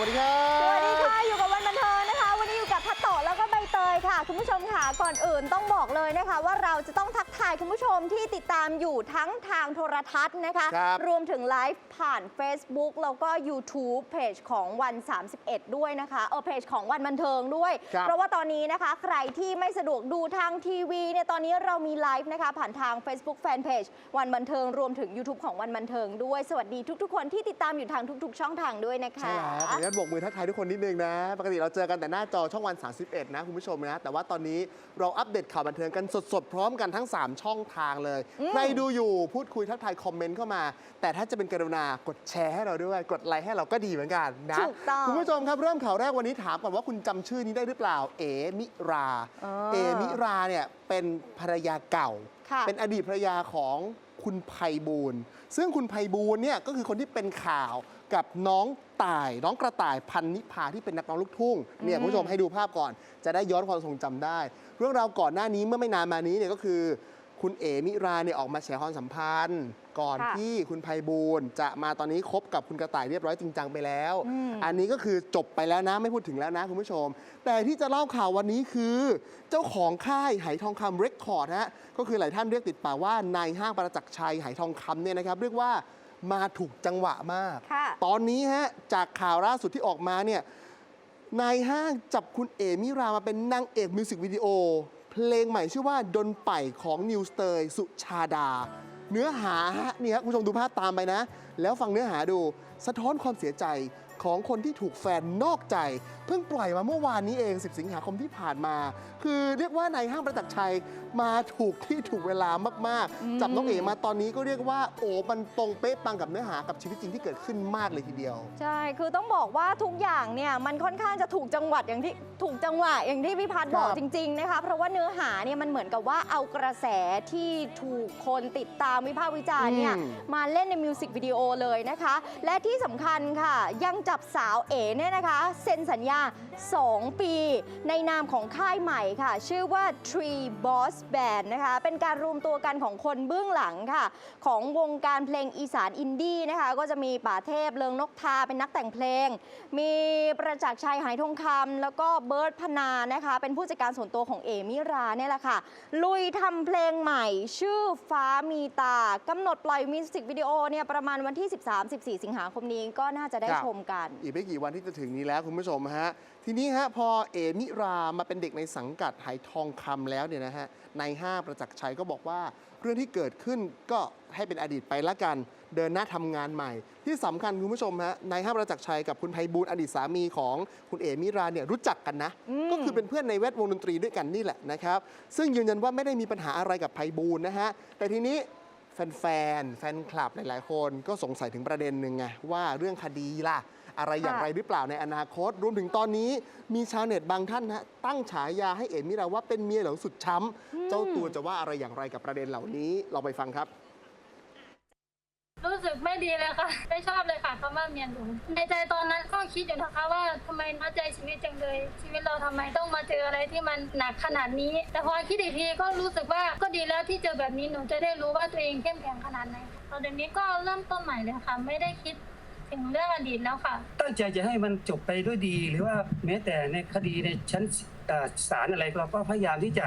วัสดีครับ สวัสดี ค่ะคุณผู้ชมค่ะก่อนอื่นต้องบอกเลยนะคะ ว่าเราจะต้องทักทายคุณผู้ชมที่ติดตามอยู่ทั้งทางโทรทัศน์นะคะครับรวมถึงไลฟ์ผ่าน Facebook แล้วก็ YouTube เพจของวัน 31 ด้วยนะคะเออเพจของวันบันเทิงด้วย ครับ เพราะว่าตอนนี้นะคะใครที่ไม่สะดวกดูทางทีวีเนี่ยตอนนี้เรามีไลฟ์นะคะผ่านทาง Facebook Fanpage วันบันเทิงรวมถึง YouTube ของวันบันเทิงด้วย สวัสดีทุกๆ คนที่ติดตามอยู่ทางทุก ๆ ช่องทางด้วยนะคะ ใช่แล้วขออนุญาตโบกมือทักทายทุกคนนิดนึงนะ ปกติเราเจอกันแต่หน้าจอช่องวัน 31 นะคุณผู้ชมนะ แต่ว่าตอนนี้เราอัปเดตข่าวบันเทิงกันสดๆ พร้อมกันทั้ง 3 ช่องทางเลยอืมใครดูอยู่พูดคุยทักทายคอมเมนต์เข้ามา แต่ถ้าจะเป็นกรุณากดแชร์ให้เราด้วย กดไลค์ให้เราก็ดีเหมือนกันนะถูกต้องคุณผู้ชมครับเริ่มข่าวแรกวันนี้ถามก่อนว่าคุณจำชื่อนี้ได้หรือเปล่า เอมิราอ่าเอมิราเนี่ยเป็นภรรยาเก่า ค่ะ เป็นอดีตภรรยาของ คุณไพบูลย์ซึ่งคุณไพบูลย์เนี่ยก็คือคนที่เป็นข่าวกับน้องต่าย น้องกระต่ายพันนิพาที่เป็นนักร้องลูกทุ่งเนี่ยคุณผู้ชมให้ดูภาพก่อน จะได้ย้อนความทรงจำได้ เรื่องราวก่อนหน้านี้เมื่อไม่นานมานี้เนี่ยก็คือ คุณเอมิราเนี่ยออกมาแฉความสัมพันธ์ ก่อนค่ะที่คุณไพบูลย์จะมาตอนนี้คบกับคุณกระต่ายเรียบร้อยจริงจังไปแล้ว อืม อันนี้ก็คือจบไปแล้วนะไม่พูดถึงแล้วนะคุณผู้ชม แต่ที่จะเล่าข่าววันนี้คือ เจ้าของค่ายไหทองคำเรคคอร์ดฮะก็คือหลายท่านเรียกติดปากว่านายห้างประจักษ์ชัยไหทองคำเนี่ยนะครับเรียกว่ามาถูกจังหวะมาก ค่ะ ตอนนี้ฮะจากข่าวล่าสุดที่ออกมาเนี่ยนายห้างจับคุณเอมิรามาเป็นนางเอกมิวสิกวิดีโอ เพลงใหม่ชื่อว่าดนไป่ของนิวสเตยสุชาดา เนื้อหาเนี่ยคุณผู้ชมดูภาพตามไปนะ แล้วฟังเนื้อหาดูสะท้อนความเสียใจของคนที่ถูกแฟนนอกใจ เพิ่งปล่อยมาเมื่อวานนี้เอง 10 สิงหาคมที่ผ่านมา คือเรียกว่านายห้างประจักษ์ชัยมาถูกที่ถูกเวลามากอืมๆจับน้องเอมาตอนนี้ก็เรียกว่าโอ้มันตรงเป๊ะปังกับเนื้อหากับชีวิตจริงที่เกิดขึ้นมากเลยทีเดียว ใช่ คือต้องบอกว่าทุกอย่างเนี่ยมันค่อนข้างจะถูกจังหวัดอย่างที่ถูกจังหวะอย่างที่พี่พัฒน์บอกครับจริง ๆนะคะ เพราะว่าเนื้อหาเนี่ยมันเหมือนกับว่าเอากระแสที่ถูกคนติดตามวิพากษ์วิจารณ์เนี่ยอืมมาเล่นในมิวสิกวิดีโอเลยนะคะ และที่สำคัญค่ะยังจับสาวเอ๋เนี่ยนะคะเซ็นสัญญา2 ปี ในนามของค่ายใหม่ค่ะ ชื่อว่า Tree Boss Band นะคะ เป็นการรวมตัวกันของคนเบื้องหลังค่ะ ของวงการเพลงอีสานอินดี้นะคะ ก็จะมีป่าเทพเลิงนกทาเป็นนักแต่งเพลง มีประจักษ์ชัยหายทองคำแล้วก็เบิร์ตพนานะคะ เป็นผู้จัดการส่วนตัวของเอมิราเนี่ยแหละค่ะ ลุยทำเพลงใหม่ ชื่อฟ้ามีตากำหนดปล่อยมิวสิกวิดีโอเนี่ยประมาณวันที่ 13-14 สิงหาคมนี้ก็น่าจะได้ครับชมกัน อีกไม่กี่วันที่จะถึงนี้แล้วคุณผู้ชมฮะทีนี้ฮะพอเอมิรามาเป็นเด็กในสังกัดไหทองคำแล้วเนี่ยนะฮะในายห้างประจักษ์ชัยก็บอกว่า เรื่องที่เกิดขึ้นก็ให้เป็นอดีตไปละกันเดินหน้าทำงานใหม่ ที่สำคัญคุณผู้ชมฮะนายห้างประจักษ์ชัยกับคุณไพบูลย์อดีตสามีของคุณเอมิราเนี่ยรู้จักกันนะอืมก็คือเป็นเพื่อนในแวดวงดนตรีด้วยกันนี่แหละนะครับซึ่งยืนยันว่าไม่ได้มีปัญหาอะไรกับไพบูลย์นะฮะแต่ทีนี้แฟนๆแฟนคลับหลาย ๆ คนก็สงสัยถึงประเด็นหนึ่งไงว่าเรื่องคดีล่ะ อะไรอย่างค่ะไรหรือเปล่าในอนาคต รวมถึงตอนนี้มีชาวเน็ตบางท่านนะตั้งฉายาให้เอมิราว่าเป็นเมียเหลวสุดช้ำเจ้าตัวจะว่าอะไรอย่างไรกับประเด็นเหล่านี้เราไปฟังครับรู้สึกไม่ดีเลยค่ะ ไม่ชอบเลยค่ะคำว่าเมียหลวงในใจตอนนั้นก็คิดอยู่นะคะว่าทำไมน้อยใจชีวิตจังเลย ชีวิตเราทำไมต้องมาเจออะไรที่มันหนักขนาดนี้ แต่พอคิดอีกทีก็รู้สึกว่าก็ดีแล้วที่เจอแบบนี้หนูจะได้รู้ว่าตัวเองเข้มแข็งขนาดไหนตอนนี้ก็เริ่มต้นใหม่เลยค่ะ ไม่ได้คิด ถึงเรื่องอดีตแล้วค่ะ ตั้งใจจะให้มันจบไปด้วยดี หรือว่าแม้แต่ในคดีในชั้นศาลอะไรเราก็พยายามที่จะ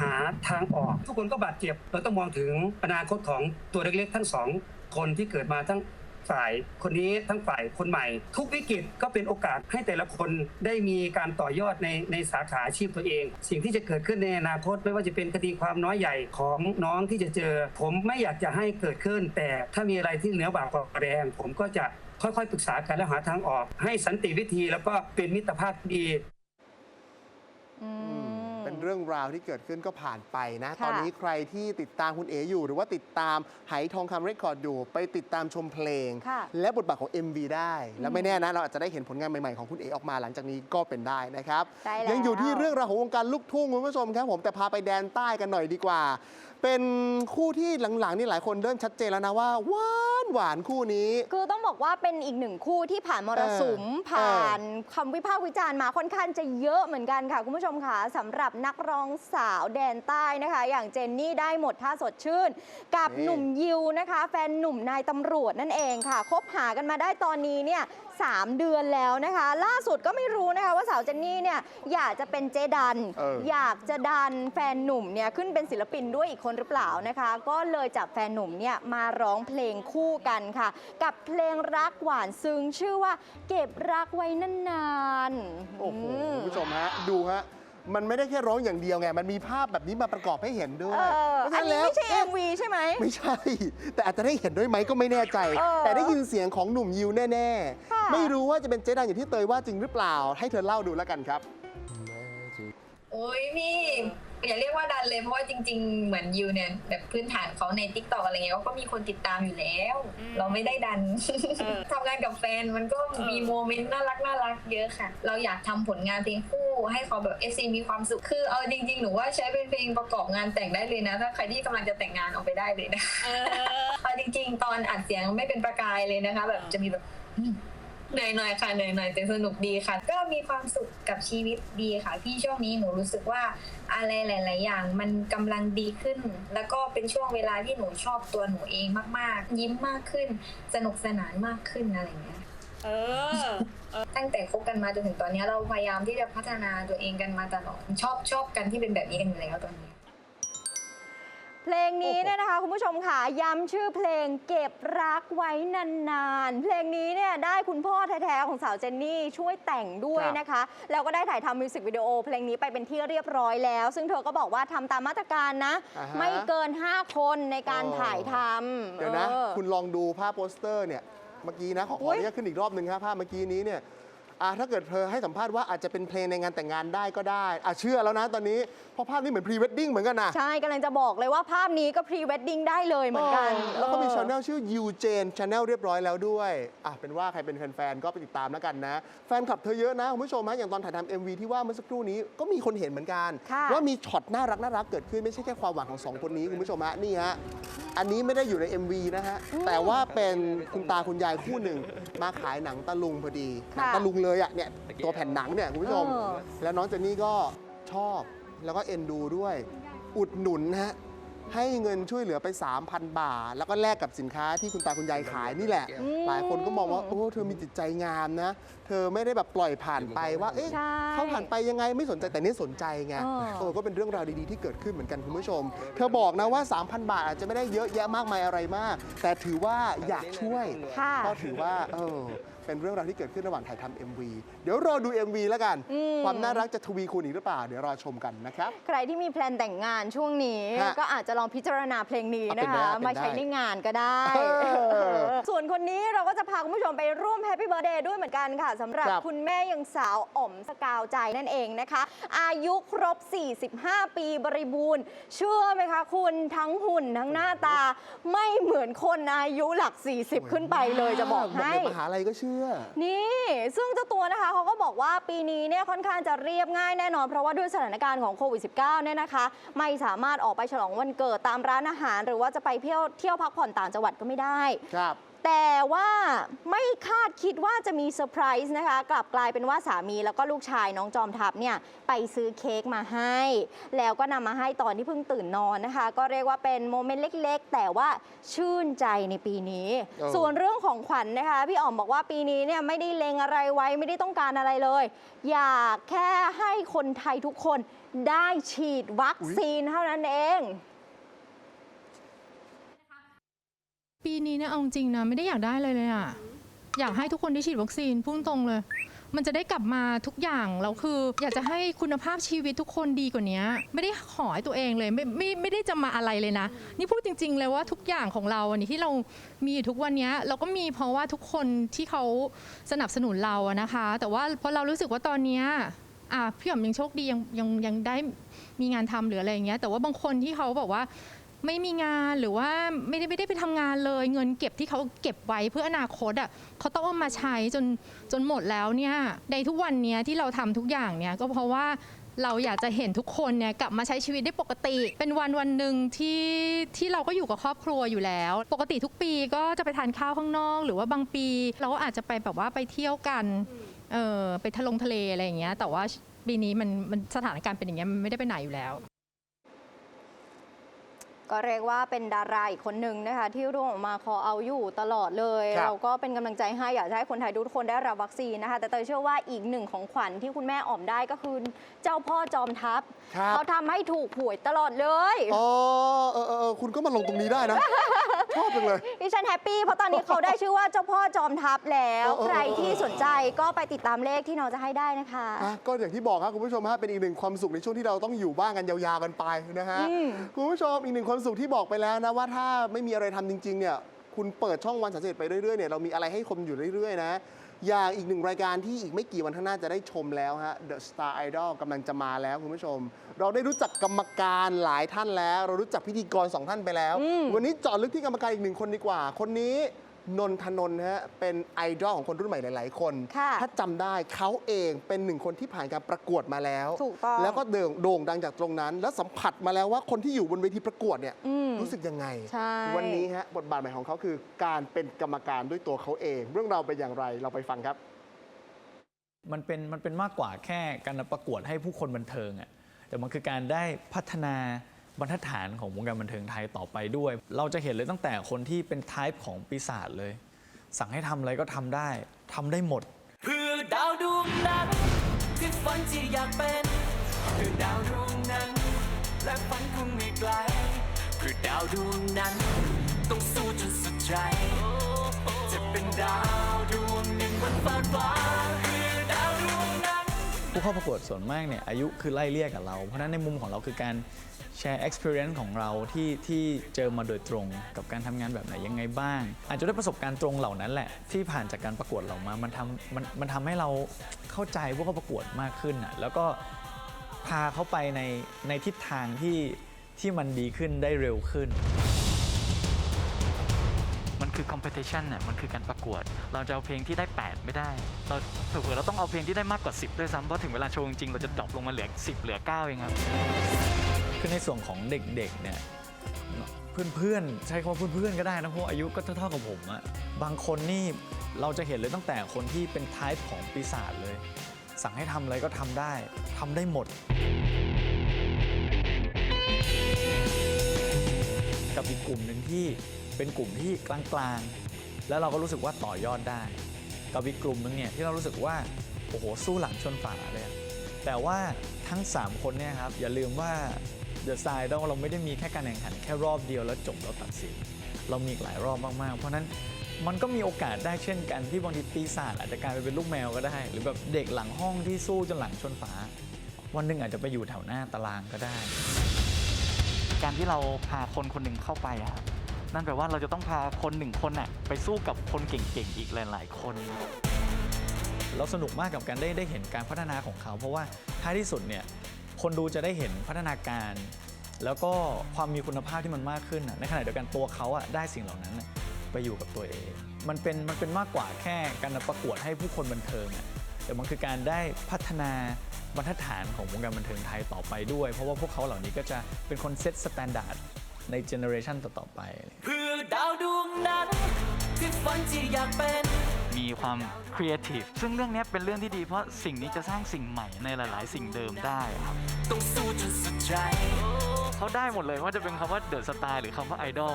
หาทางออก ทุกคนก็บาดเจ็บ เราต้องมองถึงอนาคตของตัวเล็กๆทั้งสองคนที่เกิดมาทั้ง ฝ่ายคนนี้ทั้งฝ่ายคนใหม่ ทุกวิกฤตก็เป็นโอกาสให้แต่ละคนได้มีการต่อยอดในในสาขาอาชีพตัวเอง สิ่งที่จะเกิดขึ้นในอนาคตไม่ว่าจะเป็นคดีความน้อยใหญ่ของน้องที่จะเจอ ผมไม่อยากจะให้เกิดขึ้น แต่ถ้ามีอะไรที่เหนือบากกว่าแรงผมก็จะค่อยๆปรึกษากันและหาทางออก ให้สันติวิธีแล้วก็เป็นมิตรภาพดี อืม เป็นเรื่องราวที่เกิดขึ้นก็ผ่านไปนะค่ะตอนนี้ใครที่ติดตามคุณเออยู่ หรือว่าติดตามไหทองคำเรคคอร์ดอยู่ ไปติดตามชมเพลงค่ะและบทบาทของ MV ได้ แล้วไม่แน่นะ เราอาจจะได้เห็นผลงานใหม่ ๆ ของคุณเอออกมาหลังจากนี้ก็เป็นได้นะครับใช่แล้วยังอยู่ที่เรื่องราวของวงการลูกทุ่งคุณผู้ชมครับผมแต่พาไปแดนใต้กันหน่อยดีกว่า เป็นคู่ที่หลังๆนี่หลายคนเริ่มชัดเจนแล้วนะว่าหวานหวานคู่นี้ คือต้องบอกว่าเป็นอีกหนึ่งคู่ที่ผ่านมรสุมเออผ่านคำวิพากษ์วิจารณ์มาค่อนข้างจะเยอะเหมือนกันค่ะ คุณผู้ชมค่ะสำหรับนักร้องสาวแดนใต้นะคะ อย่างเจนนี่ได้หมดท่าสดชื่น กับนี่ หนุ่มยิวนะคะ แฟนหนุ่มนายตำรวจนั่นเองค่ะคบหากันมาได้ตอนนี้เนี่ย3 เดือนแล้วนะคะ ล่าสุดก็ไม่รู้นะคะว่าสาวเจนนี่เนี่ยอยากจะเป็นเจดันเอออยากจะดันแฟนหนุ่มเนี่ยขึ้นเป็นศิลปินด้วยอีกคนหรือเปล่านะคะ ก็เลยจับแฟนหนุ่มเนี่ยมาร้องเพลงคู่กันค่ะ กับเพลงรักหวานซึ้งชื่อว่าเก็บรักไว้นานๆโอ้โหมคุณผู้ชมฮะ ดูฮะ มันไม่ได้แค่ร้องอย่างเดียวไง มันมีภาพแบบนี้มาประกอบให้เห็นด้วเอยอเพราะฉะอันนี้แล้วไม่ใช่ เอ๊ะ MV ใช่ไหม ไม่ใช่ แต่อาจจะได้เห็นด้วยไหมก็ไม่แน่ใจ เออแต่ได้ยินเสียงของหนุ่มยิวแน่ค่ะ ๆ ไม่รู้ว่าจะเป็นเจ๊ดังอย่างที่เตยว่าจริงหรือเปล่า ให้เธอเล่าดูแล้วกันครับ โอ้ยพี่ อย่าเรียกว่าดันเลยเพราะว่าจริง ๆ เหมือนยูเนี่ยแบบพื้นฐานเขาในทิกตอกอะไรเงี้ยเขาก็มีคนติดตามอยู่แล้ว เราไม่ได้ดันทำงานกับแฟนมันก็มีโมเมนต์น่ารักน่ารักเยอะค่ะ เราอยากทำผลงานเพลงคู่ให้เขาแบบเอซีมีความสุขคือเอาจริง ๆ หนูว่าใช้เป็นเพลงประกอบงานแต่งได้เลยนะ ถ้าใครที่กำลังจะแต่งงานเอาไปได้เลยนะเอาจริง ๆ ตอนอัดเสียงไม่เป็นประกายเลยนะคะ แบบจะมีแบบ เหนื่อยหน่อยค่ะเหนื่อยหน่อยแต่สนุกดีค่ะ ก็มีความสุขกับชีวิตดีค่ะ พี่ช่วงนี้หนูรู้สึกว่าอะไรหลาย ๆ อย่าง มันกำลังดีขึ้น แล้วก็เป็นช่วงเวลาที่หนูชอบตัวหนูเองมาก ๆ ยิ้มมากขึ้น สนุกสนานมากขึ้นอะไรอย่างเงี้ยเออ ตั้งแต่คบกันมาจนถึงตอนนี้เราพยายามที่จะพัฒนาตัวเองกันมาตลอดชอบชอบกันที่เป็นแบบนี้กันอยู่แล้วตอนนี้ เพลงนี้เนี่ยนะคะคุณผู้ชมค่ะย้ำชื่อเพลงเก็บรักไว้นานๆ เพลงนี้เนี่ยได้คุณพ่อแท้ๆของสาวเจนนี่ช่วยแต่งด้วยนะคะ แล้วก็ได้ถ่ายทำมิวสิกวิดีโอเพลงนี้ไปเป็นที่เรียบร้อยแล้ว ซึ่งเธอก็บอกว่าทำตามมาตรการนะ อ่าฮะ ไม่เกิน 5 คนในการอ๋อถ่ายทำเดี๋ยวนะ ออ คุณลองดูภาพโปสเตอร์เนี่ย เมื่อกี้นะ ขอขอุ๊อย อนุญาตขึ้นอีกรอบหนึ่งครับภาพเมื่อกี้นี้เนี่ย อะถ้าเกิดเธอให้สัมภาษณ์ว่าอาจจะเป็นเพลงในงานแต่งงานได้ก็ได้อะเชื่อแล้วนะตอนนี้เพราะภาพนี้เหมือนพรีเวดดิ้งเหมือนกันนะ ใช่กำลังจะบอกเลยว่าภาพนี้ก็พรีเวดดิ้งได้เลยเหมือนกันเแล้วก็มีเออช anel ชื่อยูเจนช anel เรียบร้อยแล้วด้วยอะเป็นว่าใครเป็นแฟนๆก็ไปติดตามแล้วกันนะ แฟนคลับเธอเยอะนะคุณผู้ชมฮะอย่างตอนถ่ายทำ MV ที่ว่าเมื่อสักครู่นี้ก็มีคนเห็นเหมือนกันค่ะว่ามีช็อตน่ารักน่ารักเกิดขึ้นไม่ใช่แค่ความหวังของสองคนนี้คุณผู้ชมฮะนี่ฮะอันนี้ไม่ได้อยู่ใน MV นะฮะแต่ว่าเป็นคุณตาคุณยายคู่หนึ่งมาขายหนังตะลุงพอดีหนังค่ะตะลุงเลยอะเนี่ยตัวแผ่นหนังเนี่ยคุณผู้ชม เออ แล้วน้องเจนนี่ก็ชอบแล้วก็เอ็นดูด้วย อุดหนุนฮะให้เงินช่วยเหลือไป 3,000 บาท แล้วก็แลกกับสินค้าที่คุณตาคุณยายขายนี่แหละ อืม หลายคนก็มองว่า โอ้เธอมีจิตใจงามนะ เธอไม่ได้แบบปล่อยผ่านไปว่า เอ๊ะใช่เขาผ่านไปยังไงไม่สนใจแต่นี่สนใจไงเออ เออก็เป็นเรื่องราวดีๆที่เกิดขึ้นเหมือนกันคุณผู้ชม เธอบอกนะว่า 3,000 บาทอาจจะไม่ได้เยอะแยะมากมายอะไรมาก แต่ถือว่าอยากช่วย ค่ะ ก็ถือว่าเออ เป็นเรื่องราวที่เกิดขึ้นระหว่างถ่ายทำ MV เดี๋ยวรอดู MV แล้วกัน อืม ความน่ารักจะทวีคูณอีกหรือเปล่า เดี๋ยวรอชมกันนะครับ ใครที่มีแพลนแต่งงานช่วงนี้ ฮะก็อาจจะลองพิจารณาเพลงนี้เอาเป็นะนคะได้เป็นได้มาใช้ในงานก็ได้เออส่วนคนนี้เราก็จะพาคุณผู้ชมไปร่วมแฮปปี้เบ t ร์ a เดย์ด้วยเหมือนกันค่ะสำหรับครับ คุณแม่ยังสาวอ๋อมสกาวใจนั่นเองนะคะ อายุครบ 45 ปีบริบูรณ์ เชื่อไหมคะคุณทั้งหุ่นทั้งหน้าตา ไม่เหมือนคนอายุหลัก 40 ขึ้นไปเลยจะบอกให้ในมหาลัยก็เชื่อนี่ซึ่งเจ้าตัวนะคะเขาก็บอกว่าปีนี้เนี่ยค่อนข้างจะเรียบง่ายแน่นอน เพราะว่าด้วยสถานการณ์ของโควิด -19 เนี่ยนะคะ ไม่สามารถออกไปฉลองวันเกิดตามร้านอาหาร หรือว่าจะไปเที่ยวเที่ยวพักผ่อนต่างจังหวัดก็ไม่ได้ ครับ แต่ว่าไม่คาดคิดว่าจะมีเซอร์ไพรส์นะคะ กลับกลายเป็นว่าสามีแล้วก็ลูกชายน้องจอมทัพเนี่ยไปซื้อเค้กมาให้ แล้วก็นำมาให้ตอนที่เพิ่งตื่นนอนนะคะ ก็เรียกว่าเป็นโมเมนต์เล็ก ๆ แต่ว่าชื่นใจในปีนี้เออส่วนเรื่องของขวัญนะคะ พี่อ๋อมบอกว่าปีนี้เนี่ยไม่ได้เลงอะไรไว้ไม่ได้ต้องการอะไรเลย อยากแค่ให้คนไทยทุกคนได้ฉีดวัคซีนเท่านั้นเอง ปีนี้เนี่ยเอาจริงนะไม่ได้อยากได้เลยเลยอะอยากให้ทุกคนได้ฉีดวัคซีนพุ่งตรงเลย มันจะได้กลับมาทุกอย่างแล้วคือ อยากจะให้คุณภาพชีวิตทุกคนดีกว่านี้ไม่ได้ขอให้ตัวเองเลยไม่ไม่ไม่ได้จะมาอะไรเลยนะ นี่พูดจริง ๆ เลยว่าทุกอย่างของเราอันนี้ที่เรามีอยู่ทุกวันนี้เราก็มีเพราะว่าทุกคนที่เขาสนับสนุนเราอะนะคะ แต่ว่าพอเรารู้สึกว่าตอนเนี้ยอะพี่หอมยังโชคดียังยังยังได้มีงานทำหรืออะไรอย่างเงี้ยแต่ว่าบางคนที่เขาบอกว่า ไม่มีงานหรือว่าไม่ได้ไม่ได้ไปทำงานเลย เงินเก็บที่เขาเก็บไว้เพื่ออนาคตอะเขาต้องเอามาใช้จนจนหมดแล้วเนี่ยในทุกวันเนี้ยที่เราทำทุกอย่างเนี่ยก็เพราะว่าเราอยากจะเห็นทุกคนเนี่ยกลับมาใช้ชีวิตได้ปกติ เป็นวันวันหนึ่งที่ที่เราก็อยู่กับครอบครัวอยู่แล้ว ปกติทุกปีก็จะไปทานข้าวข้างนอก หรือว่าบางปี เราก็อาจจะไปแบบว่าไปเที่ยวกันเออไปทะลงทะเลอะไรอย่างเงี้ยแต่ว่าปีนี้มันมันสถานการณ์เป็นอย่างเงี้ยมันไม่ได้ไปไหนอยู่แล้ว ก็เรียกว่าเป็นดาราอีกคนหนึ่งนะคะ ที่ร่วมออกมาคอเอาอยู่ตลอดเลย ครับเราก็เป็นกำลังใจให้อยากจะให้คนไทยทุกคนได้รับวัคซีนนะคะ แต่เตยเชื่อว่าอีกหนึ่งของขวัญที่คุณแม่อ่อมได้ก็คือเจ้าพ่อจอมทัพครับ เขาทำให้ถูกหวยตลอดเลยอ๋อเออเออเออคุณก็มาลงตรงนี้ได้นะ ชอบจังเลย ดิฉันแฮปปี้เพราะตอนนี้เขาได้ชื่อว่าเจ้าพ่อจอมทัพแล้ว เออเออ ใครที่สนใจก็ไปติดตามเลขที่น้องจะให้ได้นะคะ อะก็อย่างที่บอกครับคุณผู้ชมฮะเป็นอีกหนึ่งความสุขในช่วงที่เราต้องอยู่บ้านกันยาวๆกันไปนะฮะอืมคุณผู้ชมอีกหนึ่งความสุขที่บอกไปแล้วนะว่าถ้าไม่มีอะไรทำจริงๆเนี่ยคุณเปิดช่องวันสามสิบไปเรื่อยๆเนี่ยเรามีอะไรให้ชมอยู่เรื่อยๆนะอย่างอีกหนึ่งรายการที่อีกไม่กี่วันข้างหน้าจะได้ชมแล้วฮะ The Star Idol กำลังจะมาแล้วคุณผู้ชม เราได้รู้จักกรรมการหลายท่านแล้ว เรารู้จักพิธีกรสองท่านไปแล้วอืมวันนี้เจาะลึกที่กรรมการอีกหนึ่งคนดีกว่า คนนี้ นนทนนท์ฮะเป็นไอดอลของคนรุ่นใหม่หลาย ๆ คน ค่ะถ้าจำได้เขาเองเป็นหนึ่งคนที่ผ่านการประกวดมาแล้ว ถูกต้องแล้วก็โด่งโด่งดังจากตรงนั้น แล้วสัมผัสมาแล้วว่าคนที่อยู่บนเวทีประกวดเนี่ยอืมรู้สึกยังไง ใช่ วันนี้ฮะบทบาทใหม่ของเขาคือการเป็นกรรมการด้วยตัวเขาเอง เรื่องราวเป็นอย่างไรเราไปฟังครับ มันเป็นมันเป็นมากกว่าแค่การประกวดให้ผู้คนบันเทิงอะแต่มันคือการได้พัฒนา บรรทัดฐานของวงการบันเทิงไทยต่อไปด้วย เราจะเห็นเลยตั้งแต่คนที่เป็นไทป์ของปีศาจเลย สั่งให้ทำอะไรก็ทำได้ทำได้หมด เพื่อดาวดวงนั้นที่ฝันที่อยากเป็นเพื่อดาวดวงนั้น และฝันคงไม่ไกลเพื่อดาวดวงนั้น ต้องสู้จนสุดใจ จะเป็นดาวดวงหนึ่งบนฟ้ากฟ้าเพื่อดาวดวงนั้น ผู้เข้าประกวดส่วนมากเนี่ยอายุคือไล่เลี่ยกับเรา เพราะฉะนั้นในมุมของเราคือการ แชร์ experience ของเราที่ที่เจอมาโดยตรงกับการทำงานแบบไหนยังไงบ้าง อาจจะได้ประสบการณ์ตรงเหล่านั้นแหละ ที่ผ่านจากการประกวดเรามา มันทำมันมันทำให้เราเข้าใจพวกเขาประกวดมากขึ้นอะแล้วก็พาเขาไปในในทิศทางที่ที่มันดีขึ้นได้เร็วขึ้น มันคือ competition น่ะมันคือการประกวด เราจะเอาเพลงที่ได้ 8 ไม่ได้ เราเผื่อๆเราต้องเอาเพลงที่ได้มากกว่า 10 ด้วยซ้ำเพราะถึงเวลาโชว์จริงๆเราจะดรอปลงมาเหลือ 10 เหลือ 9 เองครับ คือในส่วนของเด็กๆเนี่ยเพื่อนๆ ใช้คำว่าเพื่อนๆก็ได้นะเพราะอายุก็เท่าๆกับผมอะบางคนนี่เราจะเห็นเลยตั้งแต่คนที่เป็นไทป์ของปีศาจเลย สั่งให้ทำอะไรก็ทำได้ทำได้หมด กับอีกกลุ่มหนึ่งที่เป็นกลุ่มที่กลางๆ แล้วเราก็รู้สึกว่าต่อยอดได้ กับอีกกลุ่มหนึ่งเนี่ยที่เรารู้สึกว่าโอ้โหสู้หลังชนฝาเลยแต่ว่าทั้ง 3 คนเนี่ยครับอย่าลืมว่า เดอะ i ายเราเราไม่ได้มีแค่การแข่งขันแค่รอบเดียวแล้วจบแล้วตัดสิน เรามีอีกหลายรอบมากๆ เพราะฉะนั้นมันก็มีโอกาสได้เช่นกันที่บางทีปีศาจอาจจะกลายไปเป็นลูกแมวก็ได้ หรือแบบเด็กหลังห้องที่สู้จนหลังชนฝา วันหนึ่งอาจจะไปอยู่แถวหน้าตารางก็ได้ การที่เราพาคนคนหนึ่งเข้าไปอะครับนั่นแปลว่าเราจะต้องพาคนหนึ่งคนน่ะไปสู้กับคนเก่งๆอีกหลาย ๆ คน เราสนุกมากกับการได้ได้เห็นการพัฒนาของเขา เพราะว่าท้ายที่สุดเนี่ย คนดูจะได้เห็นพัฒนาการ แล้วก็ความมีคุณภาพที่มันมากขึ้นในขณะเดียวกันตัวเขาอะได้สิ่งเหล่านั้นไปอยู่กับตัวเอง มันเป็นมันเป็นมากกว่าแค่การประกวดให้ผู้คนบันเทิงอะแต่มันคือการได้พัฒนาบรรทัดฐานของวงการบันเทิงไทยต่อไปด้วย เพราะว่าพวกเขาเหล่านี้ก็จะเป็นคนเซตสแตนดาร์ดในเจเนอเรชันต่อๆไปเพื่อดาวดวงนั้นที่ฝันที่อยากเป็น มีความครีเอทีฟซึ่งเรื่องเนี้ยเป็นเรื่องที่ดีเพราะสิ่งนี้จะสร้างสิ่งใหม่ในหลาย ๆ สิ่งเดิมได้ครับต้องสู้จนสุดใจเขาได้หมดเลยว่าจะเป็นคำว่าเดอะสไตล์หรือคำว่าไอดอล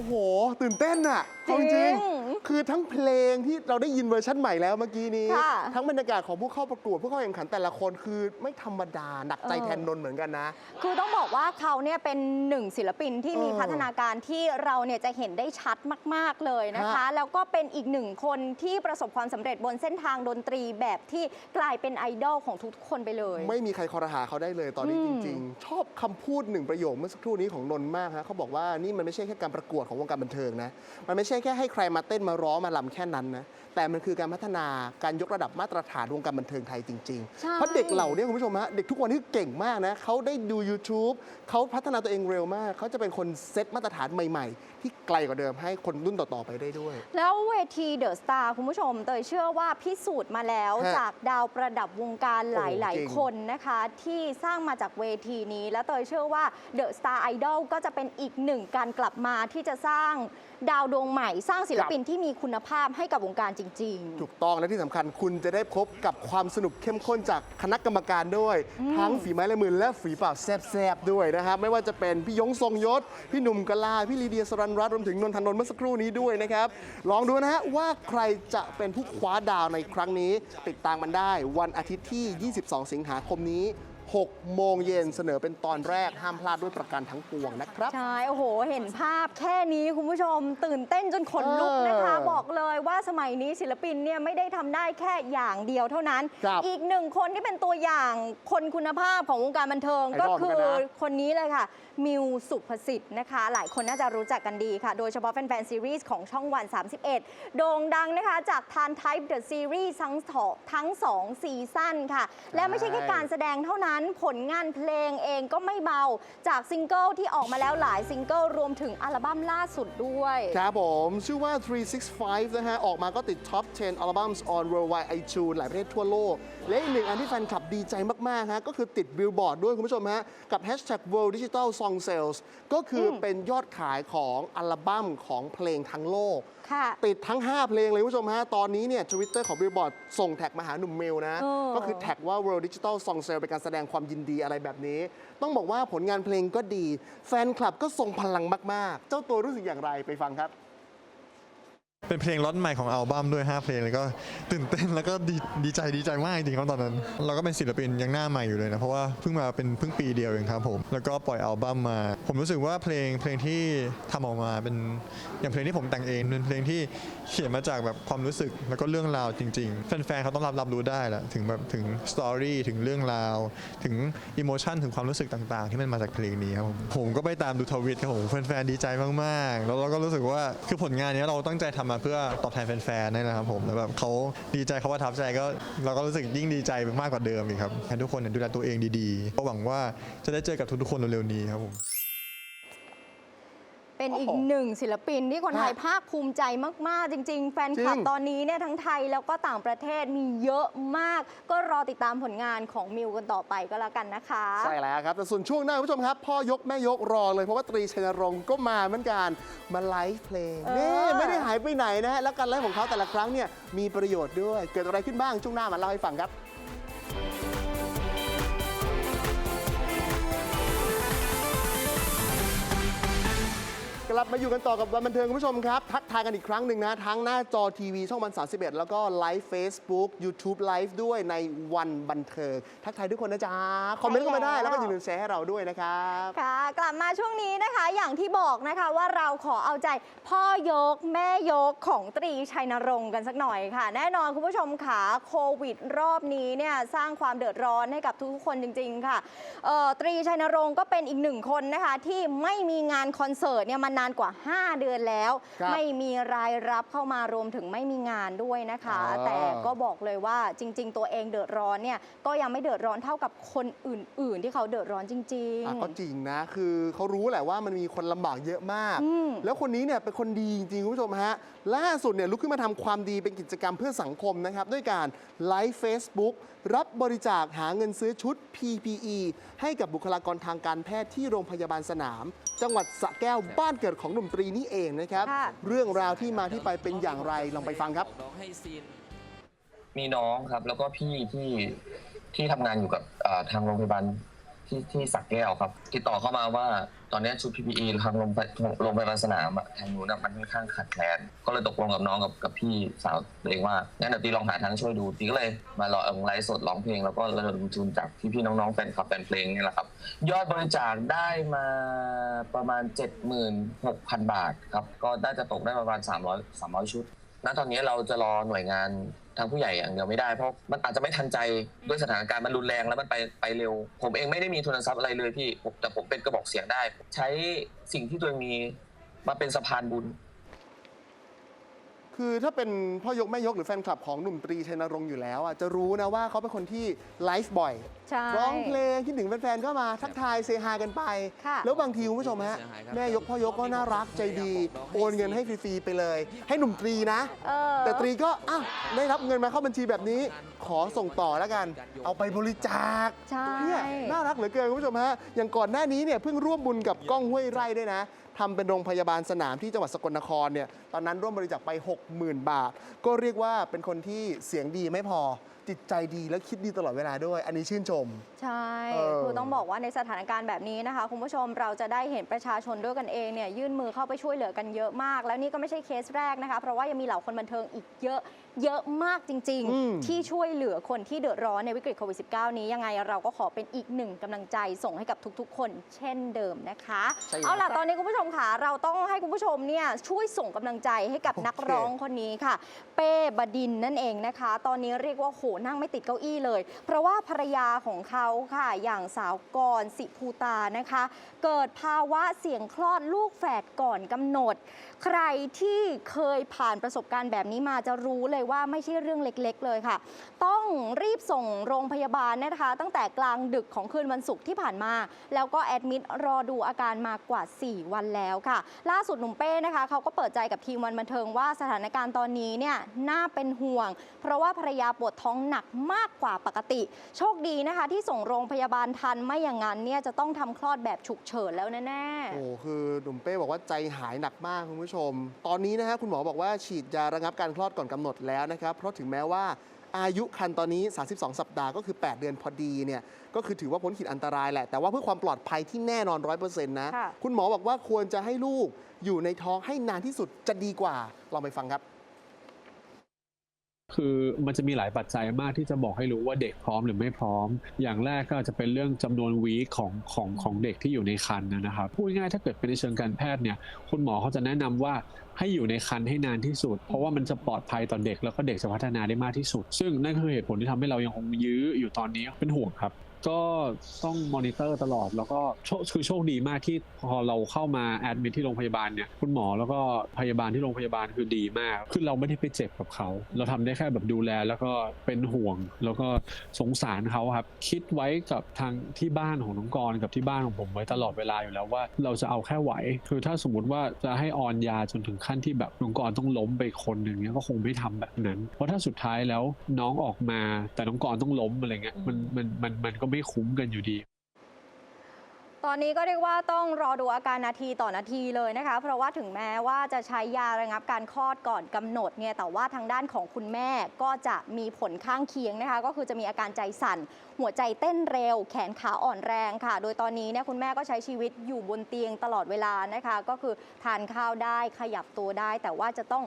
อ้โห ตื่นเต้นอะเอาจจริริงงๆคือทั้งเพลงที่เราได้ยินเวอร์ชันใหม่แล้วเมื่อกี้นี้ ค่ะทั้งบรรยากาศของผู้เข้าประกวดผู้เข้าแข่งขันแต่ละคนคือไม่ธรรมดา หนักใจเออ แทนนนท์เหมือนกันนะ คือต้องบอกว่าเขาเนี่ยเป็นหนึ่งศิลปินที่มีเออพัฒนาการที่เราเนี่ยจะเห็นได้ชัดมาก ๆ เลยนะคะ ฮะแล้วก็เป็นอีกหนึ่งคนที่ประสบความสำเร็จบนเส้นทางดนตรีแบบที่กลายเป็นไอดอลของทุกๆคนไปเลย ไม่มีใครคอรหาเขาได้เลยตอนนี้อืจมริง ๆ ชอบคำพูดหนึ่งประโยคเมื่อสักครู่นี้ของนนท์มากฮะเขาบอกว่านี่มันไม่ใช่แค่การประกวดของวงการบันเทิงนะ มันไม่ใช่แค่ให้ใครมาเต้นมาร้องมาลำแค่นั้นนะแต่มันคือการพัฒนาการยกระดับมาตรฐานวงการบันเทิงไทยจริงใช่ๆเพราะเด็กเหล่านี้คุณผู้ชมฮะเด็กทุกวันนี้เก่งมากนะเขาได้ดู YouTube เขาพัฒนาตัวเองเร็วมากเขาจะเป็นคนเซตมาตรฐานใหม่ ๆ ที่ไกลกว่าเดิมให้คนรุ่นต่อๆไปได้ด้วย แล้วเวทีเดอะสตาร์คุณผู้ชมเตยเชื่อว่าพิสูจน์มาแล้วฮะจากดาวประดับวงการหโอ้ลายจริงๆคนนะคะ ที่สร้างมาจากเวทีนี้ แล้วเตยเชื่อว่าเดอะสตาร์ไอดอลก็จะเป็นอีกหนึ่งการกลับมาที่จะสร้างดาวดวงใหม่ สร้างศิลปินที่มีคุณภาพให้กับวงการจริงถูกต้องและที่สำคัญคุณจะได้พบกับความสนุกเข้มข้นจากคณะกรรมการด้วย ทั้งฝีไม้ลายมือและฝีปากแซบๆด้วยนะครับ ไม่ว่าจะเป็นพี่ยงทรงยศ พี่หนุ่มกะลา พี่ลีเดียสรันรัตน์รวมถึงนนทนนท์เมื่อสักครู่นี้ด้วยนะครับ ลองดูนะฮะว่าใครจะเป็นผู้คว้าดาวในครั้งนี้ ติดตามมันได้ วันอาทิตย์ที่ 22 สิงหาคมนี้ 6 โมงเย็นเสนอเป็นตอนแรกห้ามพลาดด้วยประการทั้งปวงนะครับๆใช่ โอ้โห เห็นภาพแค่นี้คุณผู้ชม ตื่นเต้นจนขนลุกนะคะเออบอกเลยว่าสมัยนี้ศิลปินเนี่ยไม่ได้ทำได้แค่อย่างเดียวเท่านั้นครับอีกหนึ่งคนที่เป็นตัวอย่างคนคุณภาพของวงการบันเทิงไอก็ดอลเหมืคือนอกันนะคนนี้เลยค่ะ มิวสุภสิทธิ์นะคะ หลายคนน่าจะรู้จักกันดีค่ะ โดยเฉพาะแฟนๆซีรีส์ของช่องวัน 31 โด่งดังนะคะ จากทาน Type The Series ทั้งสองทั้งสองซีซั่นค่ะ และไม่ใช่แค่การแสดงเท่านั้นผลงานเพลงเองก็ไม่เบา จากซิงเกิลที่ออกมาแล้วหลายซิงเกิลรวมถึงอัลบั้มล่าสุดด้วย ครับผม ชื่อว่า 365 นะฮะ ออกมาก็ติดท็อป10อัลบั้ม on worldwide iTunes หลายประเทศทั่วโลก และอีกหนึ่งอันที่แฟนคลับดีใจมากๆฮะก็คือติดบิลบอร์ดด้วยคุณผู้ชมฮะ กับ hashtag world digital song sales ก็คืออเป็นยอดขายของอัลบั้มของเพลงทั้งโลก ค่ะ ติดทั้ง 5 เพลงเลยคุณผู้ชมฮะ ตอนนี้เนี่ยทวิตเตอร์ของ Billboard ส่งแท็กมาหาหนุ่มเมลนะเออก็คือแท็กว่า World Digital Song Sale เป็นการแสดงความยินดีอะไรแบบนี้ ต้องบอกว่าผลงานเพลงก็ดี แฟนคลับก็ทรงพลังมาก ๆ เจ้าตัวรู้สึกอย่างไรไปฟังครับ เป็นเพลงล็อตใหม่ของอัลบั้มด้วย 5 เพลงแล้วก็ตื่นเต้นแล้วก็ดีดีใจดีใจมากจริงๆครับตอนนั้น เราก็เป็นศิลปินยังหน้าใหม่อยู่เลยนะเพราะว่าเพิ่งมาเป็นเพิ่งปีเดียวเองครับผมแล้วก็ปล่อยอัลบั้มมา ผมรู้สึกว่าเพลงเพลงที่ทำออกมาเป็นอย่างเพลงที่ผมแต่งเองเป็นเพลงที่เขียนมาจากแบบความรู้สึกแล้วก็เรื่องราวจริงๆแฟนๆเขาต้องรับรับรู้ได้แหละถึงแบบถึงสตอรี่ถึงเรื่องราว ถึงอิโมชันถึงความรู้สึกต่าง ๆ ที่มันมาจากเพลงนี้ครับผมผมก็ไปตามดูทวิตครับผมแฟนๆดีใจมากๆ แล้วเราก็รู้สึกว่าคือผลงานนี้เราตั้งใจทำมาเพื่อตอบแทนแฟนๆนี่นะครับผมแล้วแบบเขาดีใจเขาประทับใจก็เราก็รู้สึกยิ่งดีใจมากกว่าเดิมอีกครับให้ทุกคนเนี่ยดูแลตัวเองดีๆก็หวังว่าจะได้เจอกับทุกๆคนเร็วๆนี้ครับผม เป็นอีกโอ้โหหนึ่งศิลปินที่คนไทยฮะภาคภูมิใจมาก ๆ จริง ๆ แฟนคลับจริงตอนนี้เนี่ยทั้งไทยแล้วก็ต่างประเทศมีเยอะมาก ก็รอติดตามผลงานของมิวกันต่อไปก็แล้วกันนะคะ ใช่แล้วครับ แต่ส่วนช่วงหน้าคุณผู้ชมครับ พ่อยกแม่ยกรอเลยเพราะว่าตรีชัยนรงค์ก็มาเหมือนกันมาไลฟ์เพลงเออนี่ไม่ได้หายไปไหนนะฮะแล้วการไลฟ์ของเขาแต่ละครั้งเนี่ยมีประโยชน์ด้วย เกิดอะไรขึ้นบ้างช่วงหน้ามาเล่าให้ฟังครับ กลับมาอยู่กันต่อกับวันบันเทิงคุณผู้ชมครับ ทักทายกันอีกครั้งหนึ่งนะ ทั้งหน้าจอทีวีช่องวัน 31 แล้วก็ไลฟ์ Facebook YouTube ไลฟ์ด้วยในวันบันเทิง ทักทายทุกคนนะจ๊ะ คอมเมนต์เข้ามาได้ แล้วก็อย่าลืมแชร์ให้เราด้วยนะครับ ค่ะ กลับมาช่วงนี้นะคะอย่างที่บอกนะคะว่าเราขอเอาใจพ่อยกแม่ยกของตรีชัยนรงค์กันสักหน่อยค่ะ แน่นอนคุณผู้ชมค่ะโควิดรอบนี้เนี่ยสร้างความเดือดร้อนให้กับทุกๆคนจริง ๆ ค่ะเอ่อตรีชัยนรงค์ก็เป็นอีกหนึ่งคนนะคะที่ไม่มีงานคอนเสิร์ตเนี่ยมานานกว่า 5 เดือนแล้ว ครับไม่มีรายรับเข้ามารวมถึงไม่มีงานด้วยนะคะอ๋อแต่ก็บอกเลยว่าจริง ๆ ตัวเองเดือดร้อนเนี่ยก็ยังไม่เดือดร้อนเท่ากับคนอื่น ๆ ที่เขาเดือดร้อนจริง อะก็จริงนะ คือเขารู้แหละว่ามันมีคนลำบากเยอะมาก อืมแล้วคนนี้เนี่ยเป็นคนดีจริงๆคุณผู้ชมฮะล่าสุดเนี่ยลุกขึ้นมาทำความดีเป็นกิจกรรมเพื่อสังคมนะครับ ด้วยการไลฟ์ Facebook รับบริจาคหาเงินซื้อชุด PPE ให้กับบุคลากรทางการแพทย์ที่โรงพยาบาลสนาม จังหวัดสระแก้วบ้านเกิดของหนุ่มตรีนี่เองนะครับ ค่ะ เรื่องราวที่มาที่ไปเป็นอย่างไรลองไปฟังครับมีน้องครับ แล้วก็พี่ที่ที่ทำงานอยู่กับอ่าทางโรงพยาบาล ที่ที่สักแก้วครับ ติดต่อเข้ามาว่าตอนนี้ชุด PPE ทางโรงพยโรงพยาบาลสนามอะทางนู้นอะมันค่อนข้างขาดแคลนก็เลยตกลงกับน้องกับกับพี่สาวตัวเองว่างั้นเดี๋ยวตีลองหาทางช่วยดูตีก็เลยมาลองไลฟ์สดร้องเพลง แล้วก็ระดมทุนจากพี่พี่ๆน้องๆแฟนคลับแฟนเพลงนี่แหละครับ ยอดบริจาคได้มาประมาณ 76,000 บาทครับ ก็น่าจะตกได้ประมาณ 300 300 ชุดณตอนนี้เราจะรอหน่วยงานางผู้ใหญ่อย่างเดียวไม่ได้เพราะมันอาจจะไม่ทันใจด้วยสถานการณ์มันรุนแรงแล้วมันไปไปเร็ว ผมเองไม่ได้มีทุนทรัพย์อะไรเลยพี่ผมแต่ผมเป็นกระบอกเสียงได้ ใช้สิ่งที่ตัวเองมีมาเป็นสะพานบุญ คคือถ้าเป็นพ่อยกแม่ยกหรือแฟนคลับของหนุ่มตรีชัยนรงค์อยู่แล้วอะจะรู้นะว่าเขาเป็นคนที่ไลฟ์บ่อย ใช่ ร้องเพลงคิดถึงแฟนๆก็มาทักทายเซฮากันไป ค่ะ แล้วบางทีคุณผู้ชมฮะ แม่ยกพ่อยกก็น่ารักใจดี โอนเงินให้ฟรีๆไปเลย ให้หนุ่มตรีนะ เออ แต่ตรีก็อ้าวได้รับเงินมาเข้าบัญชีแบบนี้ ขอส่งต่อแล้วกัน เอาไปบริจาคใช่ เนี่ยน่ารักเหลือเกินคุณผู้ชมฮะอย่างก่อนหน้านี้เนี่ยเพิ่งร่วมบุญกับก้องห้วยไร่ด้วยนะ ทำเป็นโรงพยาบาลสนามที่จังหวัดสกลนครเนี่ยตอนนั้นร่วมบริจาคไป 60,000 บาท ก็เรียกว่าเป็นคนที่เสียงดีไม่พอจิตใจดีและคิดดีตลอดเวลาด้วย อันนี้ชื่นชม ใช่เออคือต้องบอกว่าในสถานการณ์แบบนี้นะคะ คุณผู้ชมเราจะได้เห็นประชาชนด้วยกันเองเนี่ยยื่นมือเข้าไปช่วยเหลือกันเยอะมาก แล้วนี่ก็ไม่ใช่เคสแรกนะคะ เพราะว่ายังมีเหล่าคนบันเทิงอีกเยอะเยอะมากจริง อืม ๆ ที่ช่วยเหลือคนที่เดือดร้อนในวิกฤตโควิด -19 นี้ยังไงเราก็ขอเป็นอีกหนึ่งกำลังใจส่งให้กับทุกๆ คนเช่นเดิมนะคะ ใช่แล้วเอาล่ะ ตอนนี้คุณผู้ชมค่ะ เราต้องให้คุณผู้ชมเนี่ยช่วยส่งกำลังใจให้กับโอเคนักร้องคนนี้ค่ะ เป้บดินทร์นั่นเองนะคะ ตอนนี้เรียกว่าโหนั่งไม่ติดเก้าอี้เลย เพราะว่าภรรยาของเขาค่ะ อย่างสาวกรสิภูตานะคะ เกิดภาวะเสียงคลอดลูกแฝดก่อนกำหนด ใครที่เคยผ่านประสบการณ์แบบนี้มาจะรู้เลยว่าไม่ใช่เรื่องเล็กๆ เลยค่ะ ต้องรีบส่งโรงพยาบาลนะคะ ตั้งแต่กลางดึกของคืนวันศุกร์ที่ผ่านมา แล้วก็แอดมิดรอดูอาการมากว่า 4 วันแล้วค่ะ ล่าสุดหนุ่มเป้นะคะเขาก็เปิดใจกับทีมวันบันเทิงว่าสถานการณ์ตอนนี้เนี่ยน่าเป็นห่วง เพราะว่าภรรยาปวดท้องหนักมากกว่าปกติ โชคดีนะคะ ที่ส่งโรงพยาบาลทันไม่อย่างนั้นเนี่ยจะต้องทำคลอดแบบฉุกเฉินแล้วแน่ๆโอ้คือหนุ่มเป้บอกว่าใจหายหนักมากคุณผู้ชม ตอนนี้นะฮะคุณหมอบอกว่าฉีดยาระงับการคลอดก่อนกำหนดแล้วนะครับ เพราะถึงแม้ว่าอายุคันตอนนี้ 32 สัปดาห์ก็คือ 8 เดือนพอดีเนี่ย ก็คือถือว่าพ้นขีดอันตรายแหละ แต่ว่าเพื่อความปลอดภัยที่แน่นอน 100%นะค่ะคุณหมอบอกว่าควรจะให้ลูกอยู่ในท้องให้นานที่สุดจะดีกว่า ลองไปฟังครับ คือมันจะมีหลายปัจจัยมากที่จะบอกให้รู้ว่าเด็กพร้อมหรือไม่พร้อม อย่างแรกก็จะเป็นเรื่องจำนวนวีคของของของเด็กที่อยู่ในคันนะครับพูดง่ายถ้าเกิดเป็นในเชิงการแพทย์เนี่ยคุณหมอเขาจะแนะนำว่าให้อยู่ในคันให้นานที่สุด เพราะว่ามันจะปลอดภัยต่อเด็กแล้วก็เด็กจะพัฒนาได้มากที่สุด ซึ่งนั่นคือเหตุผลที่ทำให้เรายังคงยื้ออยู่ตอนนี้เป็นห่วงครับ ก็ต้องมอนิเตอร์ตลอด แล้วก็โชคคือโชคดีมากที่พอเราเข้ามาแอดมิทที่โรงพยาบาลเนี่ยคุณหมอแล้วก็พยาบาลที่โรงพยาบาลคือดีมาก คือเราไม่ได้ไปเจ็บกับเขา เราทำได้แค่แบบดูแลแล้วก็เป็นห่วง แล้วก็สงสารเขาครับ คิดไว้กับทางที่บ้านของน้องกรณ์กับที่บ้านของผมไว้ตลอดเวลาอยู่แล้วว่าเราจะเอาแค่ไหว คือถ้าสมมติว่าจะให้ออนยาจนถึงขั้นที่แบบน้องกรณ์ต้องล้มไปคนหนึ่งเนี่ยก็คงไม่ทำแบบนั้น เพราะถ้าสุดท้ายแล้วน้องออกมาแต่น้องกรณ์ต้องล้มอะไรเงี้ยมันมันมันมันก็ไม่คุ้มกันอยู่ดี ตอนนี้ก็เรียกว่าต้องรอดูอาการนาทีต่อนาทีเลยนะคะ เพราะว่าถึงแม้ว่าจะใช้ยาระงับการคลอดก่อนกำหนดเนี่ยแต่ว่าทางด้านของคุณแม่ก็จะมีผลข้างเคียงนะคะ ก็คือจะมีอาการใจสั่น หัวใจเต้นเร็ว แขนขาอ่อนแรงค่ะ โดยตอนนี้เนี่ยคุณแม่ก็ใช้ชีวิตอยู่บนเตียงตลอดเวลานะคะ ก็คือทานข้าวได้ขยับตัวได้ แต่ว่าจะต้อง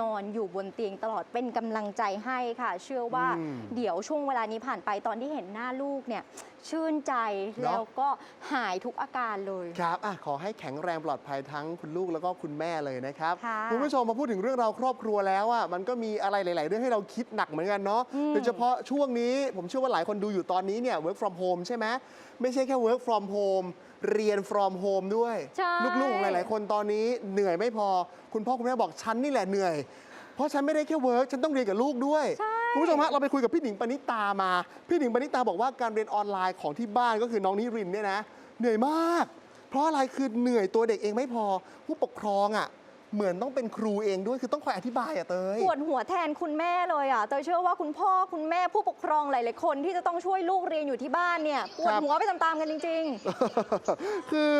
นอนอยู่บนเตียงตลอดเป็นกำลังใจให้ค่ะ เชื่อว่าอืมเดี๋ยวช่วงเวลานี้ผ่านไปตอนที่เห็นหน้าลูกเนี่ยชื่นใจเนอะแล้วก็หายทุกอาการเลยครับอะขอให้แข็งแรงปลอดภัยทั้งคุณลูกแล้วก็คุณแม่เลยนะครับค่ะณผู้ชมมาพูดถึงเรื่องราวครอบครัวแล้วอะมันก็มีอะไรหลาย ๆ เรื่องให้เราคิดหนักเหมือนกันเนาะอืมโดยเฉพาะช่วงนี้ผมเชื่อว่าหลายคนดูอยู่ตอนนี้เนี่ย work from home ใช่ไหมไม่ใช่แค่ work from home เรียน from home ด้วย ใช่ ลูกๆของหลาย ๆ คนตอนนี้เหนื่อยไม่พอ คุณพ่อคุณแม่บอกฉันนี่แหละเหนื่อย เพราะฉันไม่ได้แค่เวิร์กฉันต้องเรียนกับลูกด้วย ใช่ คุณผู้ชมฮะเราไปคุยกับพี่หนิงปณิตามา พี่หนิงปณิตาบอกว่าการเรียนออนไลน์ของที่บ้านก็คือน้องนิรินทร์เนี่ยนะ เหนื่อยมาก เพราะอะไรคือเหนื่อยตัวเด็กเองไม่พอ ผู้ปกครองอะ เหมือนต้องเป็นครูเองด้วยคือต้องคอยอธิบายอะเตย ปวดหัวแทนคุณแม่เลยอะเตยเชื่อว่าคุณพ่อคุณแม่ผู้ปกครองหลายๆคนที่จะต้องช่วยลูกเรียนอยู่ที่บ้านเนี่ยปวดครับ หัวไปตามๆกันจริง คือ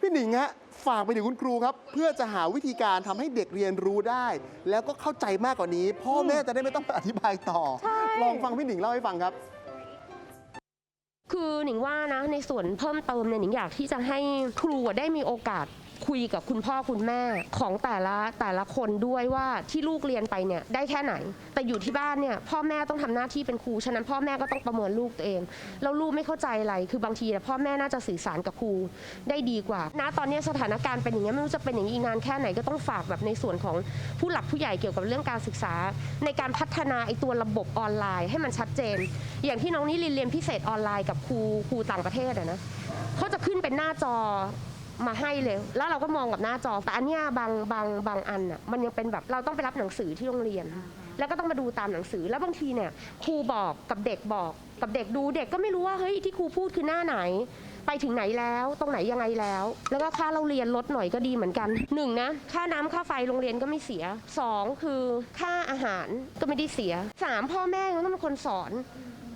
พี่หนิงฮะฝากไปถึงคุณครูครับ เพื่อจะหาวิธีการทำให้เด็กเรียนรู้ได้ แล้วก็เข้าใจมากกว่านี้ พ่อแม่จะได้ไม่ต้องไปอธิบายต่อ ใช่ ลองฟังพี่หนิงเล่าให้ฟังครับ คือหนิงว่านะในส่วนเพิ่มเติมเนี่ยหนิงอยากที่จะให้ครูอะได้มีโอกาส คุยกับคุณพ่อคุณแม่ของแต่ละแต่ละคนด้วยว่าที่ลูกเรียนไปเนี่ยได้แค่ไหน แต่อยู่ที่บ้านเนี่ยพ่อแม่ต้องทำหน้าที่เป็นครูฉะนั้นพ่อแม่ก็ต้องประเมินลูกตัวเองแล้วลูกไม่เข้าใจอะไร คือบางทีพ่อแม่น่าจะสื่อสารกับครูได้ดีกว่านะตอนนี้สถานการณ์เป็นอย่างนี้ไม่รู้จะเป็นอย่างนี้นานแค่ไหนก็ต้องฝากแบบในส่วนของผู้หลักผู้ใหญ่เกี่ยวกับเรื่องการศึกษา ในการพัฒนาไอ้ตัวระบบออนไลน์ ให้มันชัดเจน อย่างที่น้องนิรินเรียนพิเศษออนไลน์กับครูครูต่างประเทศอะนะเขาจะขึ้นเป็นหน้าจอ มาให้เลย แล้วเราก็มองกับหน้าจอ แต่อันเนี้ยบางบางบางอันอะมันยังเป็นแบบเราต้องไปรับหนังสือที่โรงเรียน แล้วก็ต้องมาดูตามหนังสือแล้วบางทีเนี่ยครูบอกกับเด็กบอกกับเด็กดูเด็กก็ไม่รู้ว่าเฮ้ยที่ครูพูดคือหน้าไหน ไปถึงไหนแล้ว ตรงไหนยังไงแล้ว แล้วก็ค่าเราเรียนลดหน่อยก็ดีเหมือนกันหนึ่งนะค่าน้ำค่าไฟโรงเรียนก็ไม่เสียสองคือค่าอาหารก็ไม่ได้เสียสามพ่อแม่ยังต้องเป็นคนสอน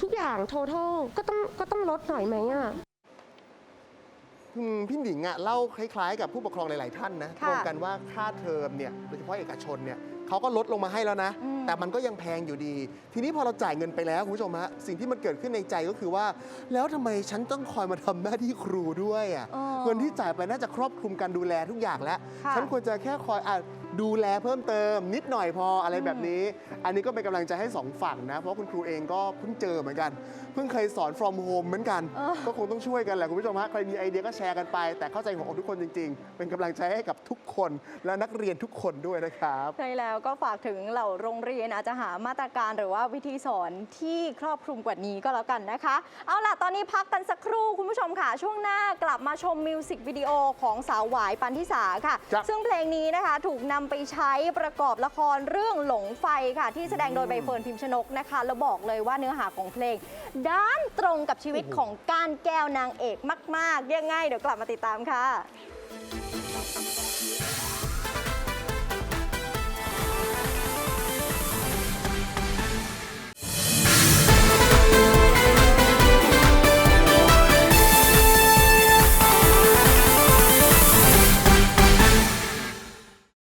ทุกอย่างโททก็ต้องก็ต้องลดหน่อยไหมอะ อืมพี่หนิงอะเล่าคล้ายๆ กับผู้ปกครองหลายๆท่านนะค่ะตรงกันว่าค่าเทอมเนี่ยโดยเฉพาะเอกชนเนี่ยเขาก็ลดลงมาให้แล้วนะ อืม แต่มันก็ยังแพงอยู่ดี ทีนี้พอเราจ่ายเงินไปแล้วคุณผู้ชมฮะสิ่งที่มันเกิดขึ้นในใจก็คือว่า แล้วทำไมฉันต้องคอยมาทำหน้าที่ครูด้วยอะอ๋อเงินที่จ่ายไปน่าจะครอบคลุมการดูแลทุกอย่างแล้ว ค่ะ ฉันควรจะแค่คอยอะ ดูแลเพิ่มเติม นิดหน่อยพออะไรอืมแบบนี้ อันนี้ก็เป็นกำลังใจให้สองฝั่งนะ เพราะคุณครูเองก็เพิ่งเจอเหมือนกัน เพิ่งเคยสอน from home เหมือนกันเออก็คงต้องช่วยกันแหละคุณผู้ชมฮะใครมีไอเดียก็แชร์กันไป แต่เข้าใจหัวอกทุกคนจริง ๆ เป็นกำลังใจให้กับทุกคนและนักเรียนทุกคนด้วยนะครับ ใช่แล้วก็ฝากถึงเหล่าโรงเรียนอาจจะหามาตรการหรือว่าวิธีสอนที่ครอบคลุมกว่านี้ก็แล้วกันนะคะ เอาล่ะตอนนี้พักกันสักครู่คุณผู้ชมค่ะ ช่วงหน้ากลับมาชมมิวสิกวิดีโอของสาวหวายปันทิสาค่ะครับซึ่งเพลงนี้นะคะถูกนำไปใช้ประกอบละครเรื่องหลงไฟค่ะ ที่แสดงโดยใบเฟิร์นพิมพ์ชนกนะคะ แล้วบอกเลยว่าเนื้อหาของเพลง ด้านตรงกับชีวิตของก้านแก้วนางเอกมาก ๆ ยังไงเดี๋ยวกลับมาติดตามค่ะ